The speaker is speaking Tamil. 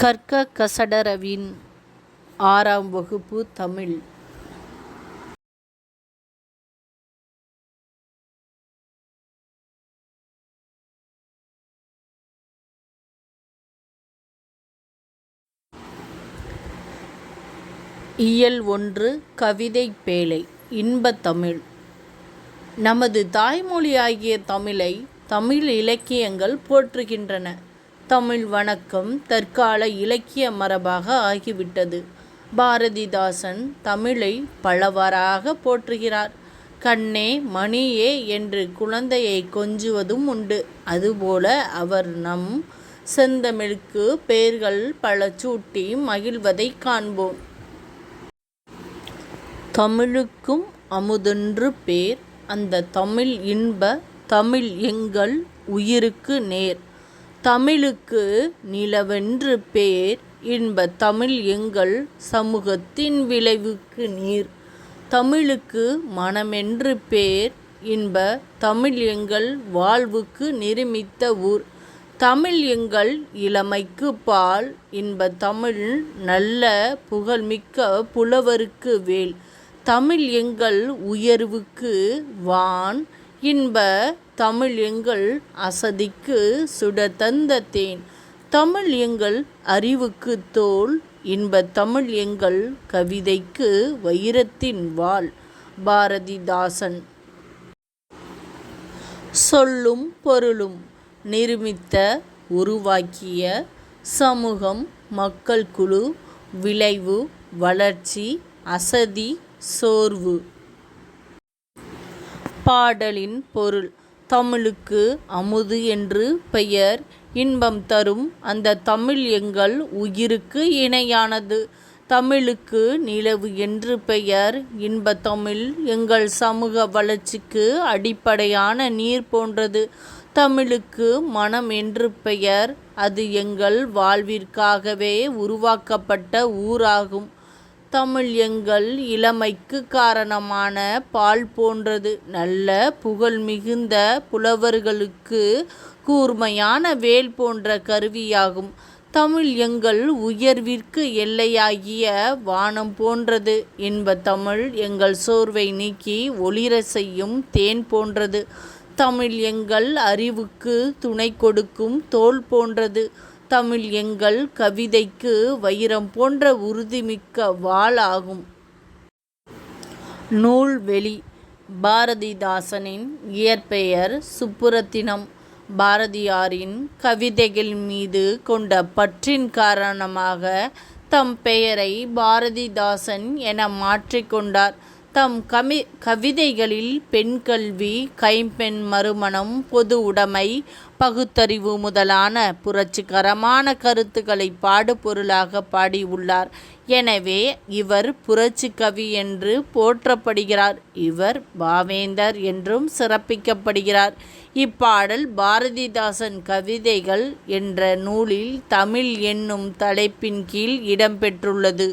கற்க கசடரவின் ஆறாம் வகுப்பு தமிழ். இயல் ஒன்று கவிதை பேழை இன்பத் தமிழ். நமது தாய்மொழியாகிய தமிழை தமிழ் இலக்கியங்கள் போற்றுகின்றன. தமிழ் வணக்கம் தற்கால இலக்கிய மரபாக ஆகிவிட்டது. பாரதிதாசன் தமிழை பலவாறாக போற்றுகிறார். கண்ணே மணியே என்று குழந்தையை கொஞ்சுவதும் உண்டு. அதுபோல அவர் நம் செந்தமிழுக்கு பெயர்கள் பல சூட்டி மகிழ்வதை காண்போம். தமிழுக்கும் அமுதென்று பேர். அந்த தமிழ் இன்ப தமிழ் எங்கள் உயிருக்கு நேர். தமிழுக்கு நிலவென்று பேர் இன்பத் தமிழ் எங்கள் சமூகத்தின் விளைவுக்கு நீர். தமிழுக்கு மனமென்று பேர் இன்ப தமிழ் எங்கள் வாழ்வுக்கு நிருமித்த ஊர். தமிழ் எங்கள் இளமைக்கு பால் இன்ப தமிழ் நல்ல புகழ்மிக்க புலவருக்கு வேல். தமிழ் எங்கள் உயர்வுக்கு வான் இன்ப தமிழ் எங்கள் அசதிக்கு சுடதந்த தேன். தமிழ் எங்கள் அறிவுக்கு தோல் இன்ப தமிழ் எங்கள் கவிதைக்கு வைரத்தின் வாள். பாரதிதாசன். சொல்லும் பொருளும் நிருமித்த உருவாக்கிய சமூகம் மக்கள் குழு விளைவு வளர்ச்சி அசதி சோர்வு. பாடலின் பொருள். தமிழுக்கு அமுது என்று பெயர். இன்பம் தரும் அந்த தமிழ் எங்கள் உயிருக்கு இணையானது. தமிழுக்கு நிலவு என்று பெயர். இன்ப தமிழ் எங்கள் சமூக வளர்ச்சிக்கு அடிப்படையான நீர் போன்றது. தமிழுக்கு மனம் என்று பெயர். அது எங்கள் வாழ்விற்காகவே உருவாக்கப்பட்ட ஊராகும். தமிழ் எங்கள் இளமைக்கு காரணமான பால் போன்றது. நல்ல புகழ் மிகுந்த புலவர்களுக்கு கூர்மையான வேல் போன்ற கருவியாகும். தமிழ் எங்கள் உயர்விற்கு எல்லையாகிய வானம் போன்றது. என்ப தமிழ் எங்கள் சோர்வை நீக்கி ஒளிர செய்யும் தேன் போன்றது. தமிழ் எங்கள் அறிவுக்கு துணை கொடுக்கும் தோல் போன்றது. தமிழ் எங்கள் கவிதைக்கு வைரம் போன்ற உறுதிமிக்க வாளாகும். நூல்வெளி பாரதிதாசனின் இயற்பெயர் சுப்புரத்தினம். பாரதியாரின் கவிதைகள் மீது கொண்ட பற்றின் காரணமாக தம் பெயரை பாரதிதாசன் என மாற்றிக்கொண்டார் தம் கமி கவிதைகளில் பெண் கல்வி கைம்பெண் மறுமணம் பொது உடைமை பகுத்தறிவு முதலான புரட்சிகரமான கருத்துக்களை பாடுபொருளாக பாடியுள்ளார். எனவே இவர் புரட்சி கவி என்று போற்றப்படுகிறார். இவர் பாவேந்தர் என்றும் சிறப்பிக்கப்படுகிறார். இப்பாடல் பாரதிதாசன் கவிதைகள் என்ற நூலில் தமிழ் என்னும் தலைப்பின் கீழ் இடம்பெற்றுள்ளது.